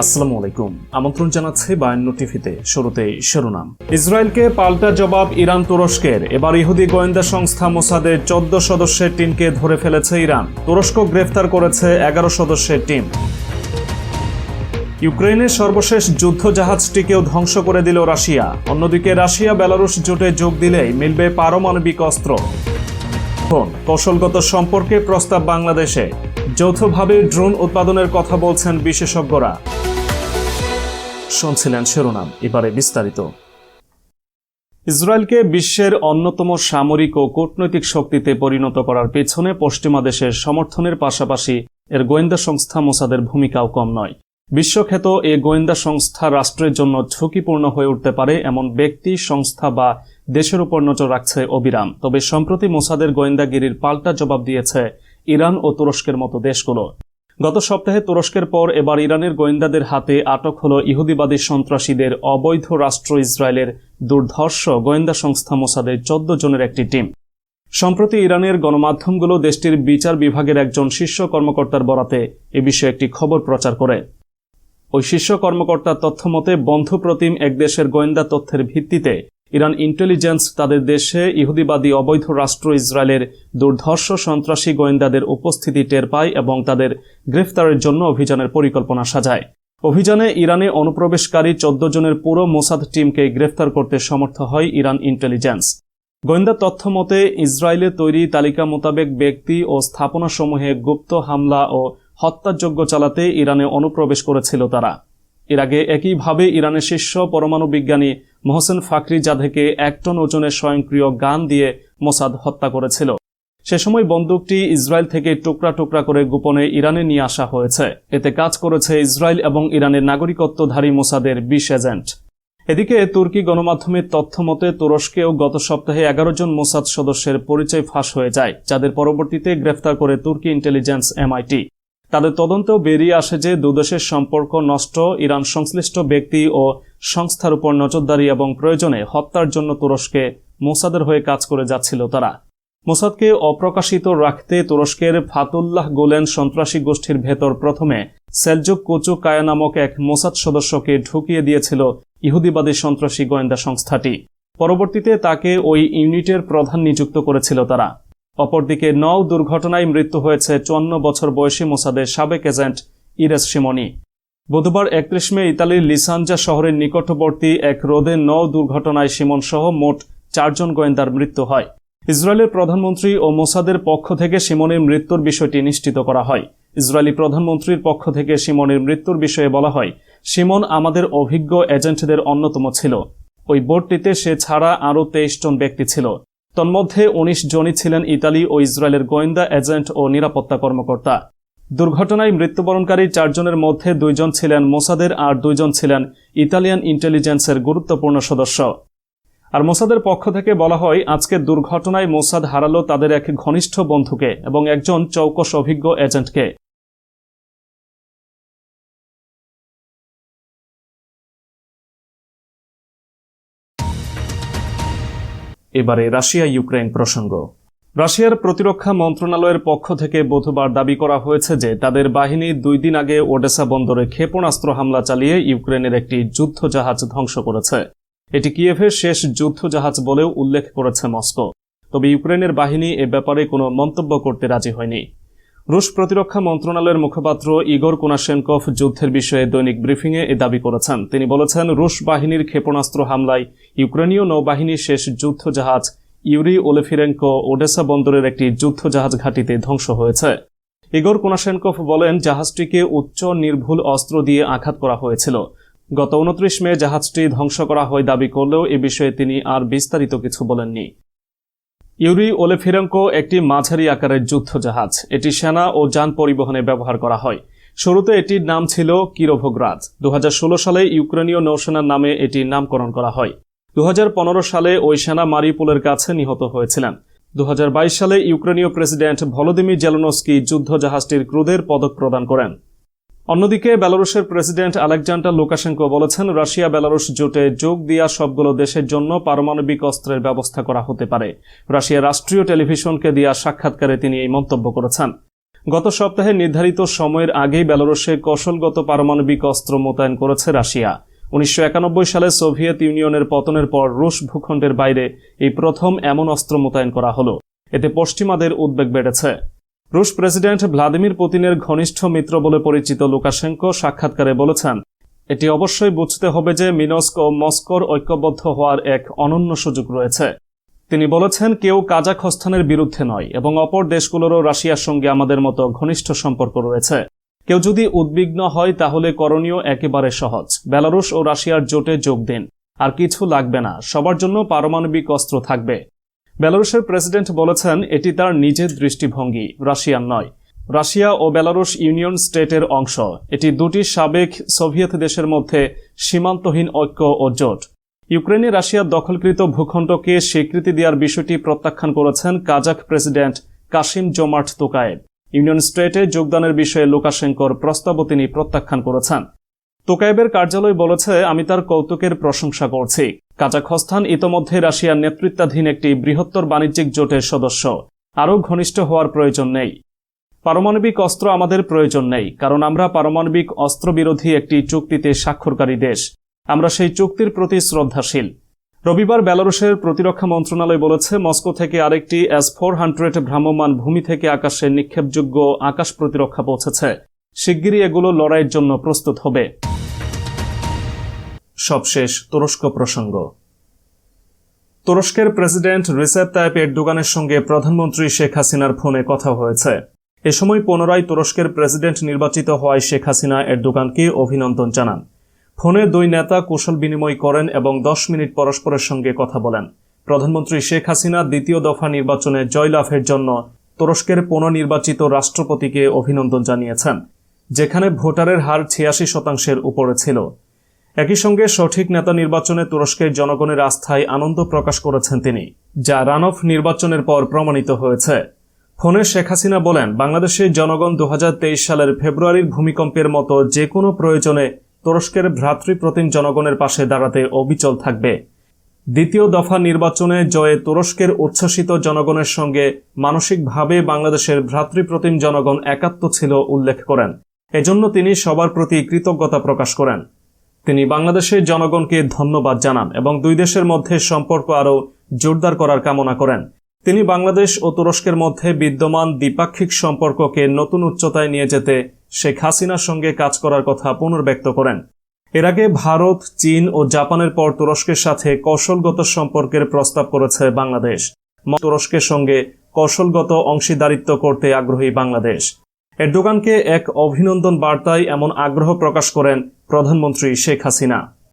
আসসালামু আলাইকুম। আমন্ত্রণ জানাচ্ছে বায়ান্ন টিভিতে শুরুতেই শিরোনাম। ইসরায়েলকে পাল্টা জবাব ইরান তুরস্কের। এবার ইহুদি গোয়েন্দা সংস্থা মোসাদের চোদ্দ সদস্যের টিমকে ধরে ফেলেছে ইরান। তুরস্ক গ্রেফতার করেছে এগারো সদস্যের টিম। ইউক্রেনের সর্বশেষ যুদ্ধ জাহাজটিকেও ধ্বংস করে দিল রাশিয়া। অন্যদিকে রাশিয়া বেলারুশ জোটে যোগ দিলেই মিলবে পারমাণবিক অস্ত্র। এখন কৌশলগত সম্পর্কে প্রস্তাব বাংলাদেশে। যৌথভাবে ড্রোন উৎপাদনের কথা বলছেন বিশেষজ্ঞরা। শুনছিলেন শিরোনাম, এবারে বিস্তারিত। ইসরায়েলকে বিশ্বের অন্যতম সামরিক ও কূটনৈতিক শক্তিতে পরিণত করার পেছনে পশ্চিমা দেশের সমর্থনের পাশাপাশি এর গোয়েন্দা সংস্থা মোসাদের ভূমিকাও কম নয়। বিশ্বখ্যাত এ গোয়েন্দা সংস্থা রাষ্ট্রের জন্য ঝুঁকিপূর্ণ হয়ে উঠতে পারে এমন ব্যক্তি, সংস্থা বা দেশের উপর নজর রাখছে অবিরাম। তবে সম্প্রতি মোসাদের গোয়েন্দাগিরির পাল্টা জবাব দিয়েছে ইরান ও তুরস্কের মতো দেশগুলো। গত সপ্তাহে তুরস্কের পর এবার ইরানের গোয়েন্দাদের হাতে আটক হল ইহুদিবাদী সন্ত্রাসীদের অবৈধ রাষ্ট্র ইসরায়েলের দুর্ধর্ষ গোয়েন্দা সংস্থা মোসাদের চোদ্দ জনের একটি টিম। সম্প্রতি ইরানের গণমাধ্যমগুলো দেশটির বিচার বিভাগের একজন শীর্ষ কর্মকর্তার বরাতে এ বিষয়ে একটি খবর প্রচার করে। ওই শীর্ষ কর্মকর্তার তথ্য মতে বন্ধুপ্রতিম এক দেশের গোয়েন্দা তথ্যের ভিত্তিতে ইরান ইন্টেলিজেন্স তাদের দেশে ইহুদিবাদী অবৈধ রাষ্ট্র ইসরায়েলের দুর্ধর্ষ সন্ত্রাসী গোয়েন্দাদের উপস্থিতি টের পায় এবং তাদের গ্রেফতারের জন্য অভিযানের পরিকল্পনা সাজায়। অভিযানে ইরানে অনুপ্রবেশকারী চোদ্দ জনের পুরো মোসাদ টিমকে গ্রেফতার করতে সমর্থ হয় ইরান ইন্টেলিজেন্স গোয়েন্দা তথ্য মতে, ইসরায়েলে তৈরি তালিকা মোতাবেক ব্যক্তি ও স্থাপনাসমূহে গুপ্ত হামলা ও হত্যাযজ্ঞ চালাতে ইরানে অনুপ্রবেশ করেছিল তারা। এর আগে একইভাবে ইরানের শীর্ষ পরমাণু বিজ্ঞানী মোহসেন ফাকরি জাধেকে এক টন ওজনের স্বয়ংক্রিয় গান দিয়ে মোসাদ হত্যা করেছিল। সে সময় বন্দুকটি ইসরায়েল থেকে টুকরা টুকরা করে গোপনে ইরানে নিয়ে আসা হয়েছে। এতে কাজ করেছে ইসরায়েল এবং ইরানের নাগরিকত্বধারী মোসাদের বিশ এজেন্ট। এদিকে তুর্কি গণমাধ্যমের তথ্য মতে তুরস্কেও গত সপ্তাহে এগারো জন মোসাদ সদস্যের পরিচয় ফাঁস হয়ে যায়, যাদের পরবর্তীতে গ্রেফতার করে তুর্কি ইন্টেলিজেন্স এমআইটি। তাদের তদন্তেও বেরিয়ে আসে যে দুদেশের সম্পর্ক নষ্ট, ইরান সংশ্লিষ্ট ব্যক্তি ও সংস্থার উপর নজরদারি এবং প্রয়োজনে হত্যার জন্য তুরস্কে মোসাদের হয়ে কাজ করে যাচ্ছিল তারা। মোসাদকে অপ্রকাশিত রাখতে তুরস্কের ফাতুল্লাহ গোলেন সন্ত্রাসী গোষ্ঠীর ভেতর প্রথমে সেলজুক কোচু কায়া নামক এক মোসাদ সদস্যকে ঢুকিয়ে দিয়েছিল ইহুদিবাদী সন্ত্রাসী গোয়েন্দা সংস্থাটি। পরবর্তীতে তাকে ওই ইউনিটের প্রধান নিযুক্ত করেছিল তারা। অপরদিকে নৌ দুর্ঘটনায় মৃত্যু হয়েছে চুয়ান্ন বছর বয়সী মোসাদের সাবেক এজেন্ট ইরেস সিমনি বুধবার একত্রিশ মে ইতালির লিসানজা শহরের নিকটবর্তী এক রোদে নৌ দুর্ঘটনায় সিমন সহ মোট চারজন গোয়েন্দার মৃত্যু হয়। ইসরায়েলের প্রধানমন্ত্রী ও মোসাদের পক্ষ থেকে সিমনের মৃত্যুর বিষয়টি নিশ্চিত করা হয়। ইসরায়েলি প্রধানমন্ত্রীর পক্ষ থেকে সিমনের মৃত্যুর বিষয়ে বলা হয় সিমন আমাদের অভিজ্ঞ এজেন্টদের অন্যতম ছিল। ওই বোর্ডটিতে সে ছাড়া আরও তেইশ জন ব্যক্তি ছিল। তন্মধ্যে উনিশ জনই ছিলেন ইতালি ও ইসরায়েলের গোয়েন্দা, এজেন্ট ও নিরাপত্তা কর্মকর্তা। দুর্ঘটনায় মৃত্যুবরণকারী চারজনের মধ্যে দুইজন ছিলেন মোসাদের আর দুইজন ছিলেন ইতালিয়ান ইন্টেলিজেন্সের গুরুত্বপূর্ণ সদস্য। আর মোসাদের পক্ষ থেকে বলা হয়, আজকে দুর্ঘটনায় মোসাদ হারালো তাদের এক ঘনিষ্ঠ বন্ধুকে এবং একজন চৌকস অভিজ্ঞ এজেন্টকে। এবারে রাশিয়া ইউক্রেন প্রসঙ্গ। রাশিয়ার প্রতিরক্ষা মন্ত্রণালয়ের পক্ষ থেকে বুধবার দাবি করা হয়েছে যে তাদের বাহিনী দুই দিন আগে ওডেসা বন্দরে ক্ষেপণাস্ত্র হামলা চালিয়ে ইউক্রেনের একটি যুদ্ধজাহাজ ধ্বংস করেছে। এটি কিয়েভের শেষ যুদ্ধজাহাজ বলেও উল্লেখ করেছে মস্কো। তবে ইউক্রেনের বাহিনী এ ব্যাপারে কোনো মন্তব্য করতে রাজি হয়নি। রুশ প্রতিরক্ষা মন্ত্রণালয়ের মুখপাত্র ইগর কোনাশেনকভ যুদ্ধের বিষয়ে দৈনিক ব্রিফিংয়ে এ দাবি করেছেন। তিনি বলেছেন, রুশ বাহিনীর ক্ষেপণাস্ত্র হামলায় ইউক্রেনীয় নৌবাহিনীর শেষ যুদ্ধ জাহাজ ইউরি ওলেফিরেঙ্কো ওডেসা বন্দরের একটি যুদ্ধ জাহাজ ঘাঁটিতে ধ্বংস হয়েছে। ইগর কোনাশেনকভ বলেন, জাহাজটিকে উচ্চ নির্ভুল অস্ত্র দিয়ে আঘাত করা হয়েছিল। গত উনত্রিশ মে জাহাজটি ধ্বংস করা হয় দাবি করলেও এ বিষয়ে তিনি আর বিস্তারিত কিছু বলেননি। ইউরি ওলেফিরেঙ্কো একটি মাঝারি আকারের যুদ্ধ জাহাজ এটি সেনা ও যান পরিবহনে ব্যবহার করা হয়। শুরুতে এটির নাম ছিল কিরোভোগ্রাজ। দু সালে ইউক্রেনীয় নৌসেনার নামে এটির নামকরণ করা হয়। দু হাজার পনেরো সালে ওই সেনা মারিপুলের কাছে নিহত হয়েছিলেন। দু হাজার বাইশ সালে ইউক্রেনীয় প্রেসিডেন্ট ভলোদিমির জেলনস্কি যুদ্ধ জাহাজটির ক্রুদের পদক প্রদান করেন। অন্যদিকে বেলারুশের প্রেসিডেন্ট আলেকজান্ডার লুকাশেঙ্কো বলেছেন, রাশিয়া বেলারুশ জোটে যোগ দেওয়া সবগুলো দেশের জন্য পারমাণবিক অস্ত্রের ব্যবস্থা করা হতে পারে। রাশিয়া রাষ্ট্রীয় টেলিভিশনকে দেওয়া সাক্ষাৎকারে তিনি এই মন্তব্য করেছেন। গত সপ্তাহে নির্ধারিত সময়ের আগেই বেলারুশে কৌশলগত পারমাণবিক অস্ত্র মোতায়েন করেছে রাশিয়া। উনিশশো একানব্বই সালে সোভিয়েত ইউনিয়নের পতনের পর রুশ ভূখণ্ডের বাইরে এই প্রথম এমন অস্ত্র মোতায়েন করা হলো। এতে পশ্চিমাদের উদ্বেগ বেড়েছে। রুশ প্রেসিডেন্ট ভ্লাদিমির পুতিনের ঘনিষ্ঠ মিত্র বলে পরিচিত লুকাশেঙ্কো সাক্ষাৎকারে বলেছেন, এটি অবশ্যই বুঝতে হবে যে মিনস্ক ও মস্কোর ঐক্যবদ্ধ হওয়ার এক অনন্য সুযোগ রয়েছে। তিনি বলেছেন, কেউ কাজাখস্তানের বিরুদ্ধে নয় এবং অপর দেশগুলোরও রাশিয়ার সঙ্গে আমাদের মতো ঘনিষ্ঠ সম্পর্ক রয়েছে। কেউ যদি উদ্বিগ্ন হয়, তাহলে করণীয় একেবারে সহজ। বেলারুশ ও রাশিয়ার জোটে যোগ দিন। আর কিছু লাগবে না। সবার জন্য পারমাণবিক অস্ত্র থাকবে। বেলারুশের প্রেসিডেন্ট বলেছেন, এটি তার নিজের দৃষ্টিভঙ্গি, রাশিয়ার নয়। রাশিয়া ও বেলারুশ ইউনিয়ন স্টেটের অংশ। এটি দুটি সাবেক সোভিয়েত দেশের মধ্যে সীমান্তহীন ঐক্য ও জোট। ইউক্রেনে রাশিয়ার দখলকৃত ভূখণ্ডকে স্বীকৃতি দেওয়ার বিষয়টি প্রত্যাখ্যান করেছেন Kazakh president Kassym Jomart Tokayev. Union স্টেটে যোগদানের বিষয়ে লুকাশেঙ্কর প্রস্তাবও তিনি প্রত্যাখ্যান করেছেন। তোকায়েবের কার্যালয় বলেছে, আমি তার কৌতুকের প্রশংসা করছি। কাজাখস্তান ইতোমধ্যে রাশিয়ার নেতৃত্বাধীন একটি বৃহত্তর বাণিজ্যিক জোটের সদস্য। আরও ঘনিষ্ঠ হওয়ার প্রয়োজন নেই। পারমাণবিক অস্ত্র আমাদের প্রয়োজন নেই, কারণ আমরা পারমাণবিক অস্ত্র বিরোধী একটি চুক্তিতে স্বাক্ষরকারী দেশ। আমরা সেই চুক্তির প্রতি শ্রদ্ধাশীল। রবিবার বেলারুশের প্রতিরক্ষা মন্ত্রণালয় বলেছে, মস্কো থেকে আরেকটি এস ফোর হান্ড্রেড ভ্রাম্যমাণ ভূমি থেকে আকাশে নিক্ষেপযোগ্য আকাশ প্রতিরক্ষা পৌঁছেছে। শিগগিরই এগুলো লড়াইয়ের জন্য প্রস্তুত হবে। সবশেষ তুরস্ক প্রসঙ্গ। তুরস্কের প্রেসিডেন্ট রিসেপ তাইপ এরদোগানের সঙ্গে প্রধানমন্ত্রী শেখ হাসিনার ফোনে কথা হয়েছে। এ সময় পুনরায় তুরস্কের প্রেসিডেন্ট নির্বাচিত হওয়ায় শেখ হাসিনা এরদোগানকে অভিনন্দন জানান। ফোনে দুই নেতা কুশল বিনিময় করেন এবং দশ মিনিট পরস্পরের সঙ্গে কথা বলেন। প্রধানমন্ত্রী শেখ হাসিনা দ্বিতীয় দফা নির্বাচনে জয়লাভের জন্য তুরস্কের পুনর্নির্বাচিত রাষ্ট্রপতিকে অভিনন্দন জানিয়েছেন, যেখানে ভোটারের হার ছিয়াশি শতাংশের উপরে ছিল। একই সঙ্গে সঠিক নেতা নির্বাচনে তুরস্কের জনগণের আস্থায় আনন্দ প্রকাশ করেছেন তিনি, যা রানফ নির্বাচনের পর প্রমাণিত হয়েছে। ফোনে শেখ হাসিনা বলেন, বাংলাদেশের জনগণ দু হাজার তেইশ সালের ফেব্রুয়ারির ভূমিকম্পের মতো যে কোনো প্রয়োজনে তুরস্কের ভ্রাতৃপ্রতিম জনগণের পাশে দাঁড়াতে অবিচল থাকবে। দ্বিতীয় দফা নির্বাচনে জয়ে তুরস্কের উচ্ছ্বসিত জনগণের সঙ্গে মানসিকভাবে বাংলাদেশের ভ্রাতৃপ্রতিম জনগণ একাত্ম ছিল, উল্লেখ করেন। এজন্য তিনি সবার প্রতি কৃতজ্ঞতা প্রকাশ করেন। তিনি বাংলাদেশের জনগণকে ধন্যবাদ জানান এবং দুই দেশের মধ্যে সম্পর্ক আরও জোরদার করার কামনা করেন। তিনি বাংলাদেশ ও তুরস্কের মধ্যে বিদ্যমান দ্বিপাক্ষিক সম্পর্ককে নতুন উচ্চতায় নিয়ে যেতে শেখ হাসিনার সঙ্গে কাজ করার কথা পুনর্ব্যক্ত করেন। এর আগে ভারত, চীন ও জাপানের পর তুরস্কের সাথে কৌশলগত সম্পর্কের প্রস্তাব করেছে বাংলাদেশ। তুরস্কের সঙ্গে কৌশলগত অংশীদারিত্ব করতে আগ্রহী বাংলাদেশ। এরদোগানকে এক অভিনন্দন বার্তায় এমন আগ্রহ প্রকাশ করেন প্রধানমন্ত্রী শেখ হাসিনা।